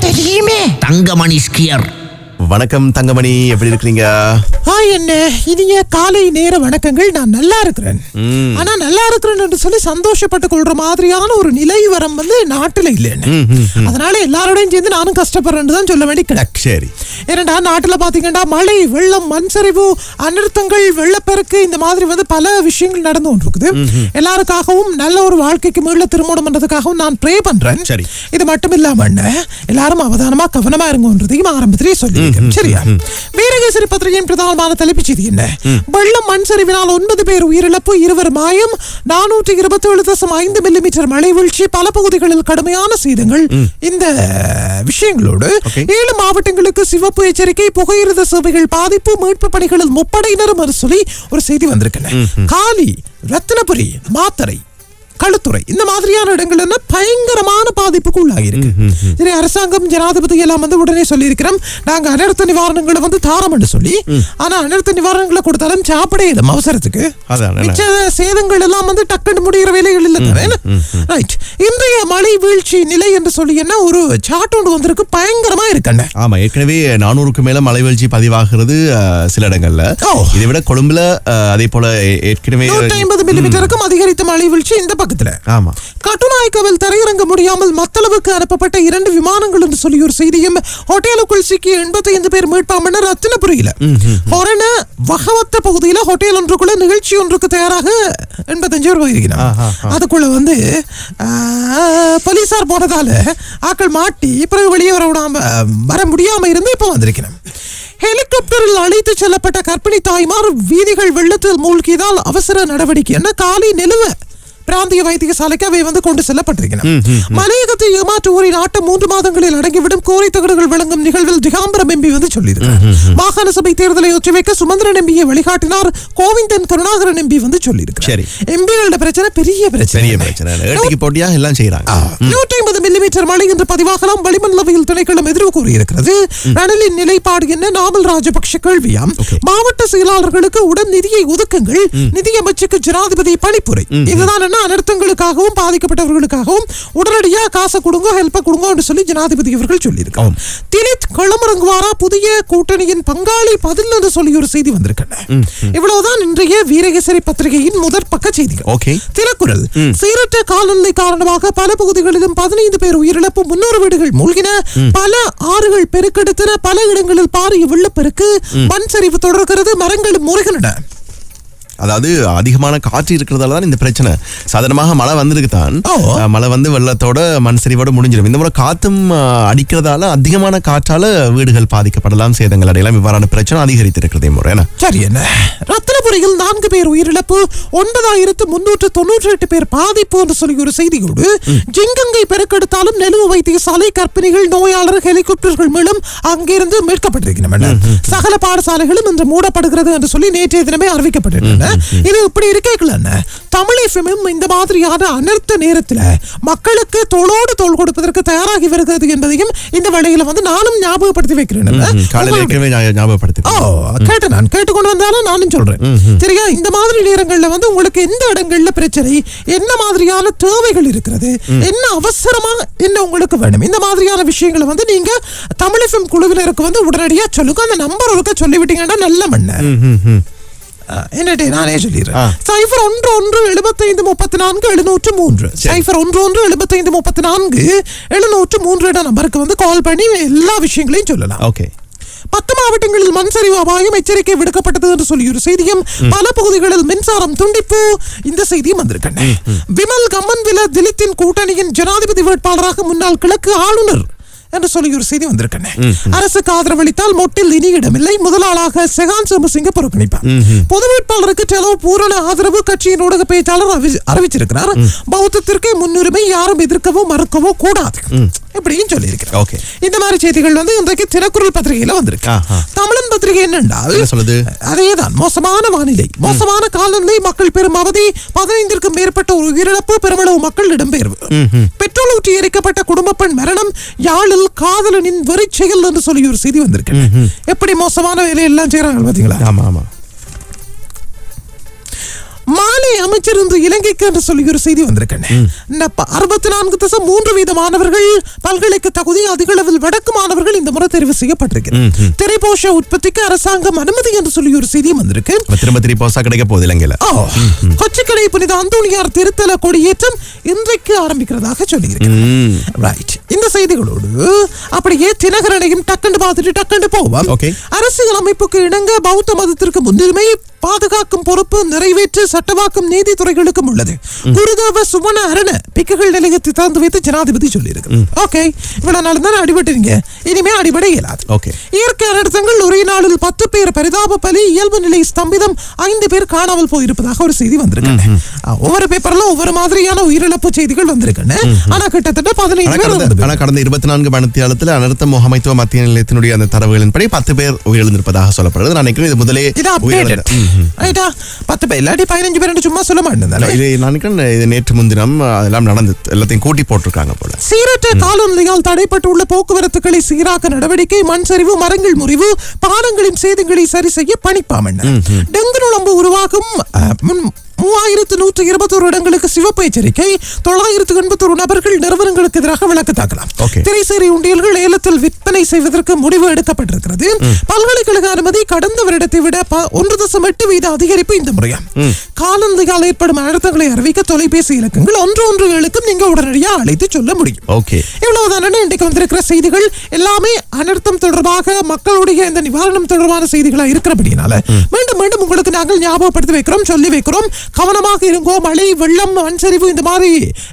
தெரியுமே தங்கமணி ஸ்கியர். வணக்கம் தங்கமணி. எப்படி இருக்கிறீங்க? ஹாய் என்ன இனிய காலை நேர வணக்கங்கள். நான் நல்லா இருக்கிறேன். ஆனா நல்லா இருக்கிறேன் என்று சொல்லி சந்தோஷப்பட்டு கொள்ற மாதிரியான ஒரு நிலை வரம் வந்து நாட்டுல இல்லைன்னு அதனால எல்லாரோடையும் சேர்ந்து நானும் கஷ்டப்படுறேன்னு தான் சொல்ல வேண்டி கிடக்கு. சரி. ஏனடா நாட்டுல பாத்தீங்கன்னா மழை வெள்ளம் மண் சரிவு அனர்த்தங்கள் வெள்ளப்பெருக்கு இந்த மாதிரி வந்து பல விஷயங்கள் நடந்து கொண்டிருக்குது. எல்லாருக்காகவும் நல்ல ஒரு வாழ்க்கைக்கு மீள திருமணம் பண்றதுக்காகவும் நான் ப்ரே பண்றேன். சரி. இது மட்டும் இல்லாம எல்லாரும் அவதானமா கவனமா இருங்கன்றதையும் ஆரம்பத்திலேயே சொல்லி சரியா? வீரகேசரி பத்திரிகையின் பிரதானமான தலைப்புச் செய்தி என்ன? வெள்ளம் மண் சரிவினால் ஒன்பது பேர் உயிரிழப்பு இருவர் மாயம் நானூற்றி இருபத்தி ஏழு தசம் ஐந்து மில்லிமீட்டர் மழை வீழ்ச்சி பல பகுதிகளில் கடுமையான சேதங்கள். இந்த விஷயங்களோடு. ஏழு மாவட்டங்களுக்கு சிவப்பு எச்சரிக்கை புகையிரத சேவைகள் பாதிப்பு மீட்பு பணிகளில் முப்படையினரும் சொல்லி ஒரு செய்தி வந்திருக்கேன் காலி ரத்தினபுரி மாத்தரை களுத்துறை இந்த மாதிரியான இடங்கள் என்ன பயங்கரமான பாதிப்புக்கு உள்ளாகி இருக்கு சரி அரசாங்கம் ஜனாதிபதி எல்லாம் வந்து உடனே சொல்லியிருக்கிறோம். நாங்க அனர்த்த நிவாரணங்களை வந்து தாரம் என்று சொல்லி ஆனா அனர்த்த நிவாரணங்களை கொடுத்தாலும் சாப்பிடே இல்லை அவசரத்துக்கு. மிச்ச சேதங்கள் எல்லாம் வந்து டக்குன்னு முடிகிற வேலைகள் இல்லை ரைட் இன்றைய மழை வீழ்ச்சி நிலை என்று சொல்லி என்ன ஒரு சாட் ஒன்று வந்திருக்கு. பயங்கரமா இருக்கண்ணே ஆமா ஏற்கனவே நானூறுக்கு மேல மலை வீழ்ச்சி பதிவாகிறது சில இடங்கள்ல. இதை விட கொழும்புல அதே போல ஏற்கனவே ஐம்பது மில்லிமீட்டருக்கும் அதிகரித்த மழை வீழ்ச்சி இந்த பக்கத்துல ஆமா. கட்டுநாயக்கவில் தரையிறங்க முடியாமல் மத்தளவுக்கு அனுப்பப்பட்ட இரண்டு விமானங்கள் என்று சொல்லி ஒரு செய்தியும் ஹோட்டலுக்குள் சிக்கிய எண்பத்தி ஐந்து பேர் மீட்பாமன்னர் ரத்தினபுரியில. ஹொரண வகவத்த பகுதியில ஹோட்டல் ஒன்றுக்குள்ள நிகழ்ச்சி ஒன்றுக்கு தயாராக எண்பத்தஞ்சு பேர் போயிருக்கிறாங்க அதுக்குள்ள வந்து போலீசார் போனதால ஆக்கள் மாட்டி பிறகு வெளியே வர விடாம வர முடியாம இருந்து இப்ப வந்திருக்கிறேன் ஹெலிகாப்டரில் அழைத்து செல்லப்பட்ட கர்ப்பிணி தாய்மார் வீதிகள் வெள்ளத்தில் மூழ்கியதால் அவசர நடவடிக்கை என்ன காலை நிலுவ பிராந்திய வைத்தியசாலைக்கு அவை வந்து கொண்டு செல்லப்பட்டிருக்கின்றன. மலையகத்தை ஏமாற்று ஊரின் ஆட்டம் மூன்று மாதங்களில் அடங்கிவிடும் கோரி தகடுகள் வழங்கும் நிகழ்வில் திகாம்பரம் எம்பி வந்து சொல்லியிருக்கிறார். மாகாண சபை தேர்தலை ஒத்திவைக்க சுமந்திரன் எம்பியை வழிகாட்டினார் கோவிந்தன் கருணாகரன் எம்பி வந்து சொல்லியிருக்கிறார். எம்பிகளோட பிரச்சனை பெரிய பிரச்சனை. போட்டியா எல்லாம் செய்யறாங்க நூற்றி ஐம்பது மில்லிமீட்டர் மழை என்று பதிவாகலாம் வளிமண்டலவியல் திணைக்களம் எதிர்வு கூறியிருக்கிறது. ரணிலின் நிலைப்பாடு என்ன? நாமல் ராஜபக்ஷ கேள்வியாம். மாவட்ட செயலாளர்களுக்கு உடன் நிதியை ஒதுக்குங்கள். நிதியமைச்சுக்கு ஜனாதிபதி பணிப்புரை. இதுதான் என்ன? அனர்த்தங்களுக்காகவும் பாதிக்கப்பட்டவர்களுக்காகவும் உடனடியா காசை கொடுங்க ஹெல்ப்பை கொடுங்க சொல்லி ஜனாதிபதி அவர்கள் சொல்லியிருக்காங்க. திலித் களமிறங்குவாரா? புதிய கூட்டணியின் பங்காளி பதில் என்று சொல்லி ஒரு செய்தி வந்திருக்கின்றன இவ்வளவுதான் இன்றைய வீரகேசரி பத்திரிகையின் முதற் பக்க செய்திகள். Okay. திலக்குரல் சீரற்ற காலநிலை காரணமாக பல பகுதிகளிலும் பதினைந்து பேர் உயிரிழப்பு முன்னூறு வீடுகள் மூழ்கின. பல ஆறுகள் பெருக்கெடுத்தன. பல இடங்களில் பாரிய வெள்ளப்பெருக்கு மண் சரிவு தொடர்கிறது மரங்களும் முறைகின்றன அதாவது அதிகமான காற்று இருக்கிறதால தான் இந்த பிரச்சனை. சாதாரணமாக மழை வந்திருக்கு தான். மழை வந்து வெள்ளத்தோட மண் சரிவோட முடிஞ்சிடும். இந்த முறை காத்தும் அடிக்கிறதால அதிகமான காற்றால வீடுகள் பாதிக்கப்படலாம். சேதங்கள் அடையலாம். இவ்வாறான பிரச்சனை அதிகரித்திருக்கிறது முறை சரி என்ன? ரத்தினபுரியில் நான்கு பேர் உயிரிழப்பு ஒன்பதாயிரத்து முன்னூற்று தொன்னூற்றி எட்டு பேர் பாதிப்பு என்று சொல்லி ஒரு செய்தியோடு ஜிங்கங்கை பெருக்கெடுத்தாலும் நெலுவு வைத்தியசாலை கர்ப்பிணிகள் நோயாளர் ஹெலிகாப்டர்கள் மூலம் அங்கிருந்து மீட்கப்பட்டிருக்கின்றன. சகல பாடசாலைகளும் இன்று மூடப்படுகிறது என்று சொல்லி நேற்றைய தினமே அறிவிக்கப்பட்டிருந்தன இது இப்படி இருக்கல தமிழ் எஃப்எம்மும் இந்த மாதிரியான அனர்த்த நேரத்துல மக்களுக்கு தோளோடு தோள் கொடுப்பதற்கு தயாராகி வருகிறது என்பதையும் இந்த வேளையில வந்து நானும் ஞாபகப்படுத்தி வைக்கிறேன் காலையில் உங்களுக்கு- ஏற்கனவே ஞா- ஞாபகப்படுத்தி ஓ கேட்டு நான் கேட்டுக்கொண்டு வந்தாலும் நானும் சொல்றேன். சரியா? இந்த மாதிரி நேரங்கள்ல வந்து உங்களுக்கு எந்த இடங்கள்ல பிரச்சனை? என்ன மாதிரியான தேவைகள் இருக்கிறது? என்ன அவசரமா என்ன உங்களுக்கு வேணும்? இந்த மாதிரியான விஷயங்களை வந்து நீங்க தமிழ் எஃப்எம் குழுவினருக்கு வந்து உடனடியா சொல்லுங்க. அந்த நம்பர் ஒருக்க சொல்லிவிட்டீங்கன்னா நல்ல மண்ண. நானே சொல்லிடுறேன். சைஃபர் ஒன்று ஒன்று எழுபத்தைந்து முப்பத்தி நான்கு எழுநூற்று மூன்று. சைஃபர் ஒன்று ஒன்று எழுபத்தைந்து முப்பத்தி நான்கு எழுநூற்று மூன்று இட நம்பருக்கு வந்து கால் பண்ணி எல்லா விஷயங்களையும் சொல்லலாம். ஓகே. பத்து மாவட்டங்களில் மண் சரிவு அபாயம் எச்சரிக்கை விடுக்கப்பட்டது என்று சொல்லி ஒரு செய்தியும் பல பகுதிகளில் மின்சாரம் துண்டிப்பு. இந்த செய்தியும் வந்திருக்கின்றன விமல் கம்மன் வில திலித்தின் கூட்டணியின் ஜனாதிபதி வேட்பாளராக முன்னாள் கிழக்கு ஆளுநர். என்று சொல்லி ஒரு செய்தி வந்திருக்கேன் அரசுக்கு ஆதரவளித்தால் மொட்டில் இனி இடமில்லை முதலாளாக செகான் சோமசிங்க புறக்கணிப்பார். பொது வேட்பாளருக்கு டெலோ பூரண ஆதரவு கட்சியின் ஊடக பேச்சாளர் அறிவி- அறிவிச்சிருக்கிறார். பௌத்தத்திற்கு முன்னுரிமை யாரும் எதிர்க்கவோ மறுக்கவோ கூடாது. இப்படியும் சொல்லியிருக்கிறார். ஓகே. இந்த மாதிரி செய்திகள் வந்து இன்றைக்கு தினக்குரல் பத்திரிகையில வந்திருக்கு. பத்திரிகை என்னென்றால் என்ன சொல்லுது? அதேதான் மோசமான வானிலை மோசமான காலநிலை மக்கள் பெரும் அவதி பதினைந்திற்கும் மேற்பட்ட ஒரு உயிரிழப்பு பெருமளவு மக்கள் இடம்பெயர்வு பெட்ரோல் ஊற்றி எரிக்கப்பட்ட குடும்ப பெண் மரணம் யாழில் காதலனின் வெறி செயல் என்று சொல்லி ஒரு செய்தி வந்திருக்கு. எப்படி மோசமான வேலையெல்லாம் செய்யறாங்க பாத்தீங்களா? ஆமா ஆமா. மாலை அமைச்சர் இலங்கைக்கு என்று சொல்லி ஒரு செய்தி வந்திருக்கேன் அறுபத்தி நான்கு தசம் மூன்று வீத மாணவர்கள் பல்கலைக்கு தகுதி அதிக அளவில் வடக்கு மாணவர்கள் இந்த முறை தெரிவு செய்யப்பட்டிருக்கிறது திரைப்போஷ உற்பத்திக்கு அரசாங்கம் அனுமதி என்று சொல்லி ஒரு செய்தியும் வந்திருக்கு. திரும்ப திருப்பி போசா கிடைக்க போகுது இலங்கையில. கொச்சிக்கடை புனித அந்தோணியார் திருத்தல கொடியேற்றம் இன்றைக்கு ஆரம்பிக்கிறதாக சொல்லியிருக்கு. ரைட் இந்த செய்திகளோடு அப்படியே தினகரனையும் டக்கண்டு பார்த்துட்டு டக்கண்டு போவோம். அரசியல் அமைப்புக்கு இணங்க பௌத்த மதத்திற்கு முன்னுரிமை பாதுகாக்கும் பொறுப்பு நிறைவேற்று சட்டவாக்கும் நீதித்துறைகளுக்கும் உள்ளது. குருதேவ சுவன அரண பிக்குகள் நிலையத்தை திறந்து வைத்து ஜனாதிபதி சொல்லியிருக்கு ஓகே. இவ்வளவு நாள் தானே அடிபட்டுறீங்க இனிமே அடிபட இயலாது. இயற்கை அனர்த்தங்கள் ஒரே நாளில் பத்து பேர் பரிதாப பலி இயல்பு நிலை ஸ்தம்பிதம் ஐந்து பேர் காணாமல் போயிருப்பதாக ஒரு செய்தி வந்திருக்கு ஒவ்வொரு பேப்பர்ல ஒவ்வொரு மாதிரியான உயிரிழப்பு செய்திகள் வந்திருக்கு ஆனா கிட்டத்தட்ட பதினைந்து பேர் ஆனா கடந்த இருபத்தி நான்கு மணித்தியாலத்தில் அனர்த்த முகாமைத்துவ மத்திய நிலையத்தினுடைய அந்த தரவுகளின்படி பத்து பேர் உயிரிழந்திருப்பதாக சொல்லப்படுறது நான் நினைக்கிறேன் இது முதலே ரைட்டா பத்து பேர் இல்லாட்டி பதினஞ்சு பேர் சும்மா சொல்ல மாட்டேன். இது நான் இது நேற்று முன்தினம் அதெல்லாம் நடந்து எல்லாத்தையும் கூட்டி போட்டிருக்காங்க போல. சீரற்ற காலநிலையால் தடைப்பட்டுள்ள போக்குவரத்துகளை சீராக்க நடவடிக்கை மண் சரிவு மரங்கள் முறிவு பாலங்களின் சேதங்களை சரி செய்ய பணிப்பாமன் டெங்கு நுழம்பு உருவாகும் மூவாயிரத்து நூற்று இருபத்தோரு இடங்களுக்கு சிவப்பு எச்சரிக்கை தொள்ளாயிரத்து எண்பத்தோரு நபர்கள் நிறுவனங்களுக்கு எதிராக வழக்கு தாக்கலாம். திரைசேரி உண்டியல்கள் ஏலத்தில் விற்பனை செய்வதற்கு முடிவு எடுக்கப்பட்டிருக்கிறது. பல்கலைக்கழக அனுமதி கடந்த வருடத்தை விட ஒன்று தசம் எட்டு வீத அதிகரிப்பு இந்த முறையா? காலநிலையால் ஏற்படும் அழுத்தங்களை அறிவிக்க தொலைபேசி இலக்கங்கள் ஒன்று ஒன்று ஏழுக்கும் நீங்க உடனடியாக அழைத்து சொல்ல முடியும். ஓகே. இவ்வளவுதானே இன்றைக்கு வந்திருக்கிற செய்திகள்? எல்லாமே அனர்த்தம் தொடர்பாக மக்களுடைய இந்த நிவாரணம் தொடர்பான செய்திகளா இருக்கிறபடினால மீண்டும் மீண்டும் உங்களுக்கு நாங்கள் ஞாபகப்படுத்தி வைக்கிறோம் சொல்லி வைக்கிறோம். கவனமாக இருங்கோ மழை வெள்ளம் மண் சரிவு இந்த மாதிரி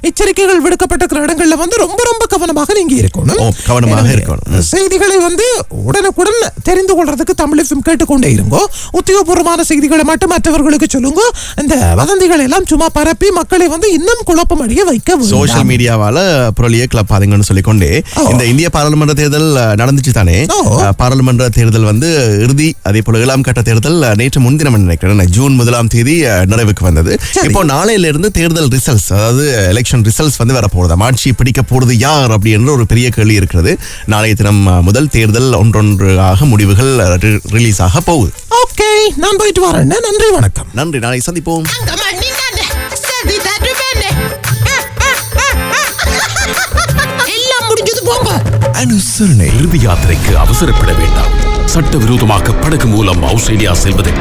எச்சரிக்கைகள் விடுக்கப்பட்டிருக்கிற இடங்கள்ல வந்து ரொம்ப ரொம்ப கவனமாக நீங்க இருக்கணும். கவனமாக இருக்கணும். செய்திகளை வந்து உடனுக்குடன் தெரிந்து கொள்றதுக்கு தமிழ் FM கேட்டுக்கொண்டே இருங்கோ. உத்தியோகபூர்வமான செய்திகளை மட்டும் மற்றவர்களுக்கு சொல்லுங்க. இந்த வதந்திகள் எல்லாம் சும்மா பரப்பி மக்களை வந்து இன்னும் குழப்பம் அடைய வைக்க சோஷியல் வேண்டாம். மீடியாவால புரளியே கிளப்பாதீங்கன்னு சொல்லிக்கொண்டே. இந்த இந்திய பாராளுமன்ற தேர்தல் நடந்துச்சு தானே பாராளுமன்ற தேர்தல் வந்து இறுதி அதே போல ஏழாம் கட்ட தேர்தல் நேற்று முன்தினம் நினைக்கிறேன் ஜூன் முதலாம் தேதி நிறைவுக்கு வந்தது. இப்போ நாளையில இருந்து தேர்தல் ரிசல்ட்ஸ் அதாவது எலெக்ஷன் ரிசல்ட்ஸ் வந்து வரப்போகுது ஆட்சி பிடிக்க போறது யார் அப்படின்ற ஒரு பெரிய கேள்வி இருக்கிறது. நாளைய தினம் முதல் தேர்தல் ஒன்றொன்றாக முடிவுகள் ரிலீஸ் ஆக போகுது. ஓகே நான் போயிட்டு வரேன். நன்றி வணக்கம். நன்றி நாளை சந்திப்போம். எல்லாம் முடிஞ்சது போங்க. அனுசரணை. இறுதி யாத்திரைக்கு அவசரப்பட வேண்டாம். சட்டவிரோதமாக படகு மூலம் ஆஸ்திரேலியா செல்வதற்கு